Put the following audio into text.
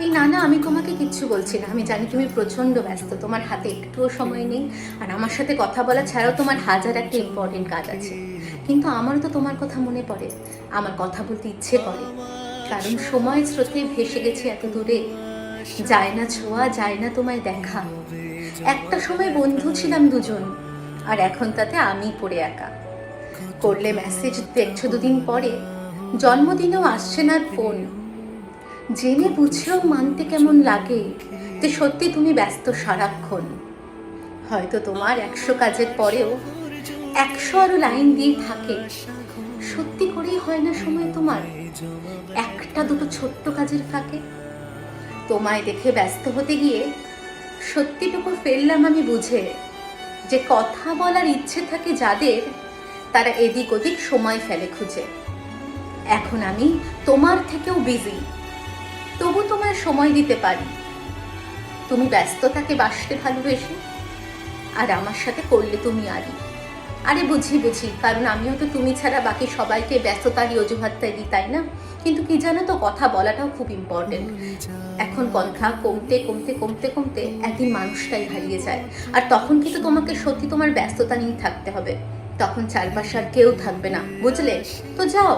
এই না না, আমি তোমাকে কিচ্ছু বলছি না। আমি জানি তুমি প্রচণ্ড ব্যস্ত। তোমার হাতে একটুও সময় নেই। আর আমার সাথে কথা বলা ছাড়াও তোমার হাজার একটা ইম্পর্টেন্ট কাজ আছে। কিন্তু আমারও তো তোমার কথা মনে পড়ে। আমার কথা বলতে ইচ্ছে করে। কারণ সময় স্রোতে ভেসে গেছে এত দূরে। যায় না ছোঁয়া, যায় না তোমায় দেখা। একটা সময় বন্ধু ছিলাম দুজন। আর এখন তাতে আমি পড়ে একা। করলে মেসেজ দেখছ দুদিন পরে। জন্মদিনেও আসছে না ফোন জেনে বুঝেও মানতে কেমন লাগে যে সত্যি তুমি ব্যস্ত সারাক্ষণ। হয়তো তোমার একশো কাজের পরেও একশো আরও লাইন দিয়ে থাকে। সত্যি করেই হয় না সময় তোমার? একটা দুটো ছোট্ট কাজের ফাঁকে? তোমায় দেখে ব্যস্ত হতে গিয়ে সত্যিটুকু ফেললাম আমি বুঝে যে কথা বলার ইচ্ছে থাকে যাদের, তারা এদিক ওদিক সময় ফেলে খুঁজে। এখন আমি তোমার থেকেও বিজি তবু তোমায় সময় দিতে পারি। তুমি ব্যস্ততাকে বাসতে ভালোবেসে। আর আমার সাথে করলে তুমি আরই আরে বুঝি বুঝি, কারণ আমিও তো তুমি ছাড়া বাকি সবাইকে ব্যস্ততারই অজুহাতটাই দিই, তাই না? কিন্তু কি জানো তো, কথা বলাটাও খুব ইম্পর্টেন্ট এখন কথা কমতে কমতে কমতে কমতে একদিন মানুষটাই হারিয়ে যায়। আর তখন কিন্তু তোমাকে সত্যি তোমার ব্যস্ততা নিয়ে থাকতে হবে। তখন চারপাশে আর কেউ থাকবে না, বুঝলে? তো যাও।